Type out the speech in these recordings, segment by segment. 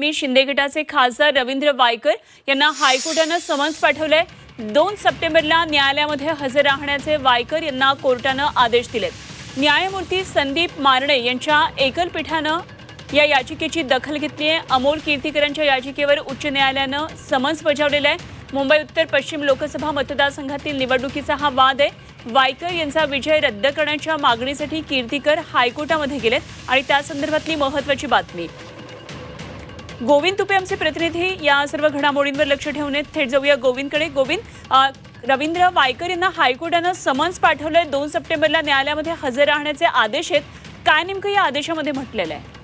बातमी शिंदे गटाचे खासदार रवींद्र वायकर यांना हायकोर्टानं समन्स पाठवलंय. दोन सप्टेंबरला न्यायालयामध्ये हजर राहण्याचे वायकर यांना कोर्टानं आदेश दिलेत. न्यायमूर्ती संदीप मारणे यांच्या एकलपीठानं या याचिकेची दखल घेतली आहे अमोल कीर्तीकरांच्या याचिकेवर उच्च न्यायालयानं समन्स बजावलेलं आहे मुंबई उत्तर पश्चिम लोकसभा मतदारसंघातील निवडणुकीचा हा वाद आहे. वायकर यांचा विजय रद्द करण्याच्या मागणीसाठी कीर्तीकर हायकोर्टामध्ये गेलेत. आणि त्या संदर्भातली महत्वाची बातमी. गोविंद तुपे आमचे प्रतिनिधी. या सर्व घडामोडींवर लक्ष ठेवून थेट जाऊया गोविंदकडे. गोविंद रवींद्र वायकर यांना हायकोर्टानं समन्स पाठवलंय. दोन सप्टेंबरला न्यायालयामध्ये हजर राहण्याचे आदेश आहेत. काय नेमकं या आदेशामध्ये म्हटलेलं आहे?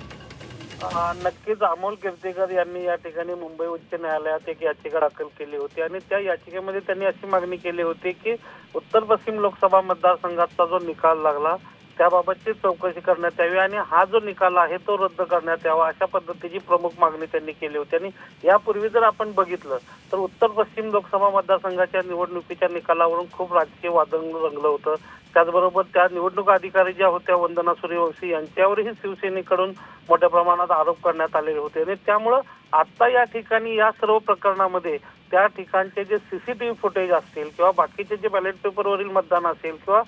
नक्कीच अमोल कीर्तीकर यांनी या ठिकाणी मुंबई उच्च न्यायालयात एक याचिका दाखल केली होती आणि त्या याचिकेमध्ये त्यांनी अशी मागणी केली होती की उत्तर पश्चिम लोकसभा मतदारसंघाचा जो निकाल लागला त्याबाबतची चौकशी करण्यात यावी आणि हा जो निकाल आहे तो रद्द करण्यात यावा अशा पद्धतीची प्रमुख मागणी त्यांनी केली होती. आणि यापूर्वी जर आपण बघितलं तर उत्तर पश्चिम लोकसभा मतदारसंघाच्या निवडणुकीच्या निकालावरून खूप राजकीय वादंग रंगलं होतं. त्याचबरोबर त्या निवडणूक अधिकारी ज्या होत्या वंदना सूर्यवंशी यांच्यावरही शिवसेनेकडून मोठ्या प्रमाणात आरोप करण्यात आलेले होते. आणि त्यामुळं आता या ठिकाणी या सर्व प्रकरणामध्ये त्या ठिकाणचे जे सीसीटीव्ही फुटेज असतील किंवा बाकीचे जे बॅलेट पेपरवरील मतदान असेल किंवा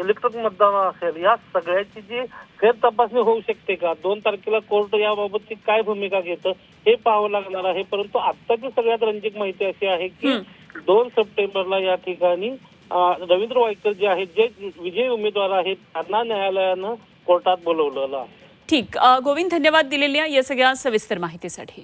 इलेक्ट्रॉनिक मतदान असेल या सगळ्याची जी फेर तपासणी होऊ शकते का? दोन तारखेला कोर्ट याबाबतची काय भूमिका घेतं? हे पाहावं लागणार आहे. परंतु आत्ताची सगळ्यात रंजक माहिती अशी आहे की दोन सप्टेंबरला या ठिकाणी रवींद्र वायकर जे आहेत जे विजयी उमेदवार आहेत त्यांना न्यायालयानं कोर्टात बोलवलेलं आहे. ठीक गोविंद धन्यवाद दिलेल्या या सगळ्या सविस्तर माहितीसाठी.